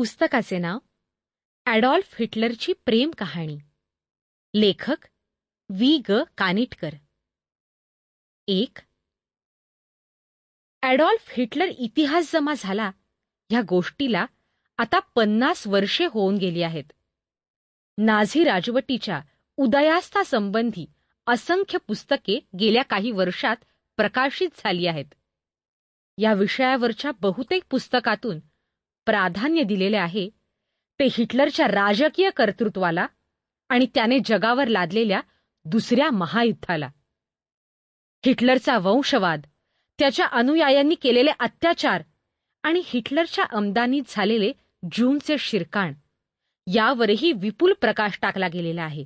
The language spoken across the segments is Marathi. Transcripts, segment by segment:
पुस्तकाचे नाव? ॲडॉल्फ हिटलरची प्रेम कहाणी. लेखक वी ग. कानिटकर. एक. ॲडॉल्फ हिटलर इतिहास जमा झाला ह्या गोष्टीला आता पन्नास वर्षे होऊन गेली आहेत. नाझी राजवटीच्या उदयास्तासंबंधी असंख्य पुस्तके गेल्या काही वर्षात प्रकाशित झाली आहेत. या विषयावरच्या बहुतेक पुस्तकातून प्राधान्य दिलेले आहे ते हिटलरच्या राजकीय कर्तृत्वाला आणि त्याने जगावर लादलेल्या दुसऱ्या महायुद्धाला. हिटलरचा वंशवाद त्याच्या अनुयायांनी केलेले अत्याचार आणि हिटलरच्या अमदानीत झालेले जूनचे शिरकाण यावरही विपुल प्रकाश टाकला गेलेला आहे.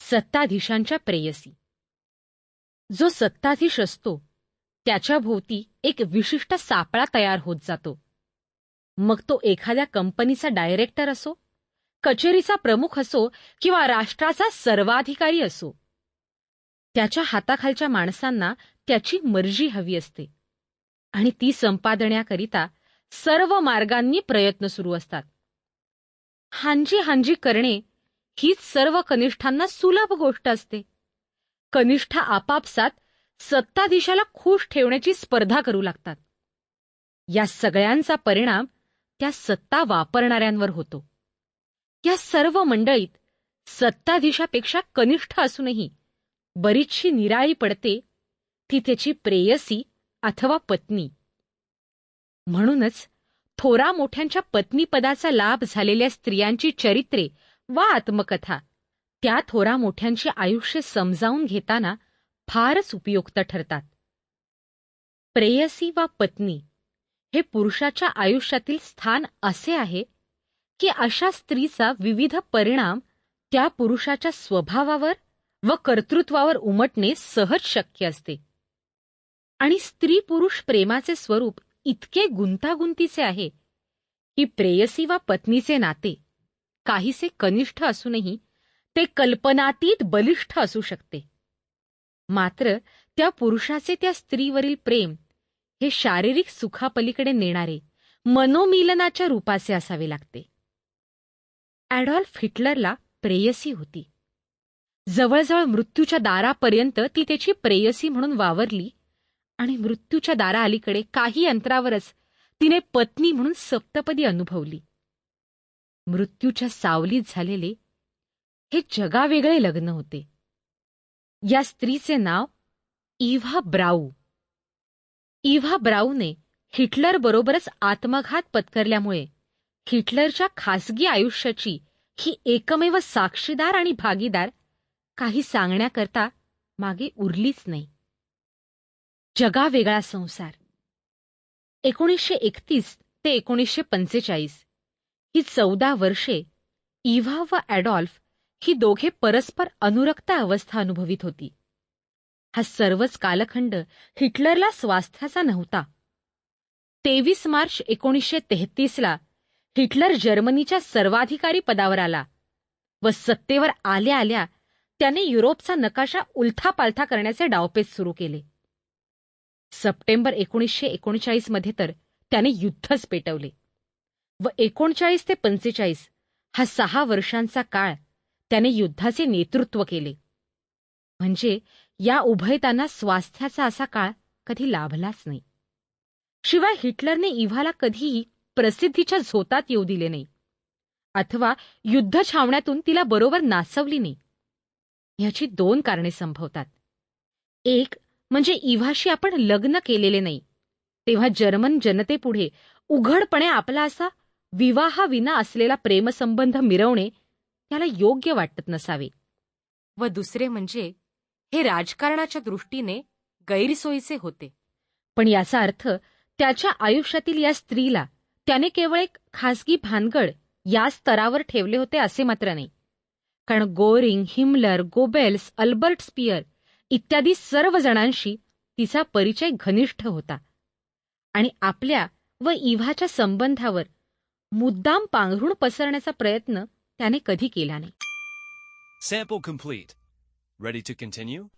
सत्ताधीशांच्या प्रेयसी. जो सत्ताधीश असतो त्याच्या भोवती एक विशिष्ट सापळा तयार होत जातो. मग तो एखाद्या कंपनीचा डायरेक्टर असो कचेरीचा प्रमुख असो किंवा राष्ट्राचा सर्वाधिकारी असो. त्याच्या हाताखालच्या माणसांना त्याची मर्जी हवी असते आणि ती संपादण्याकरिता सर्व मार्गांनी प्रयत्न सुरू असतात. हांजी हांजी करणे हीच सर्व कनिष्ठांना सुलभ गोष्ट असते. कनिष्ठ आपापसात सत्ताधीशाला खुश ठेवण्याची स्पर्धा करू लागतात. या सगळ्यांचा परिणाम त्या सत्ता वापरणाऱ्यांवर होतो. या सर्व मंडळीत सत्ताधीशापेक्षा कनिष्ठ असूनही बरीचशी निराळी पडते ती त्याची प्रेयसी अथवा पत्नी. म्हणूनच थोरा मोठ्यांच्या पत्नीपदाचा लाभ झालेल्या स्त्रियांची चरित्रे वा आत्मकथा त्या थोरा मोठ्यांचे आयुष्य समजावून घेताना फारच उपयुक्त ठरतात. प्रेयसी वा पत्नी हे पुरुषाच्या आयुष्यातील स्थान असे आहे की अशा स्त्रीचा विविध परिणाम त्या पुरुषाच्या स्वभावावर व कर्तृत्वावर उमटणे सहज शक्य असते. आणि स्त्री पुरुष प्रेमाचे स्वरूप इतके गुंतागुंतीचे आहे की प्रेयसी वा पत्नीचे नाते काहीसे कनिष्ठ असूनही ते कल्पनातीत बलिष्ठ असू शकते. मात्र त्या पुरुषाचे त्या स्त्रीवरील प्रेम हे शारीरिक सुखापलीकडे नेणारे मनोमिलनाच्या रूपाचे असावे लागते. ॲडॉल्फ हिटलरला प्रेयसी होती. जवळजवळ मृत्यूच्या दारापर्यंत ती त्याची प्रेयसी म्हणून वावरली आणि मृत्यूच्या दाराअलीकडे काही अंतरावरच तिने पत्नी म्हणून सप्तपदी अनुभवली. मृत्यूच्या सावलीत झालेले हे जगावेगळे लग्न होते. या स्त्रीचे नाव इव्हा ब्राऊ. इव्हा ब्राऊने हिटलर बरोबरच आत्मघात पत्करल्यामुळे हिटलरच्या खासगी आयुष्याची ही एकमेव साक्षीदार आणि भागीदार काही सांगण्याकरता मागे उरलीच नाही. जगावेगळा संसार. एकोणीसशे एकतीस ते एकोणीसशे पंचेचाळीस ही चौदा वर्षे इव्हा व ॲडॉल्फ ही दोघे परस्पर अनुरक्त अवस्था अनुभवित होती. हा सर्वच कालखंड हिटलरला स्वास्थ्याचा नव्हता. तेवीस मार्च एकोणीसशे तेहतीसला हिटलर जर्मनीच्या सर्वाधिकारी पदावर आला व सत्तेवर आल्या आल्या त्याने युरोपचा नकाशा उलथापालथा करण्याचे डावपेच सुरू केले. सप्टेंबर एकोणीसशे एकोणचाळीसमध्ये तर त्याने युद्धच पेटवले व एकोणचाळीस ते पंचेचाळीस हा सहा वर्षांचा काळ त्याने युद्धाचे नेतृत्व केले. म्हणजे या उभयतांना स्वास्थ्याचा असा काळ कधी लाभलाच नाही. शिवाय हिटलरने इव्हाला कधीही प्रसिद्धीच्या झोतात येऊ दिले नाही. अथवा युद्ध छावण्यातून तिला बरोबर नाचवली नाही. ह्याची दोन कारणे संभवतात. एक म्हणजे इव्हाशी आपण लग्न केलेले नाही. तेव्हा जर्मन जनतेपुढे उघडपणे आपला असा विवाहाविना असलेला प्रेमसंबंध मिरवणे त्याला योग्य वाटत नसावे. व दुसरे म्हणजे हे राजकारणाच्या दृष्टीने गैरसोयीचे होते. पण याचा अर्थ त्याच्या आयुष्यातील या स्त्रीला त्याने केवळ एक खासगी भानगड या स्तरावर ठेवले होते असे मात्र नाही. कारण Goering Himmler Goebbels Albert Speer इत्यादी सर्व जणांशी तिचा परिचय घनिष्ठ होता. आणि आपल्या व इव्हाच्या संबंधावर मुद्दाम पांघरुण पसरण्याचा प्रयत्न त्याने कधी केला नाही. Ready to continue?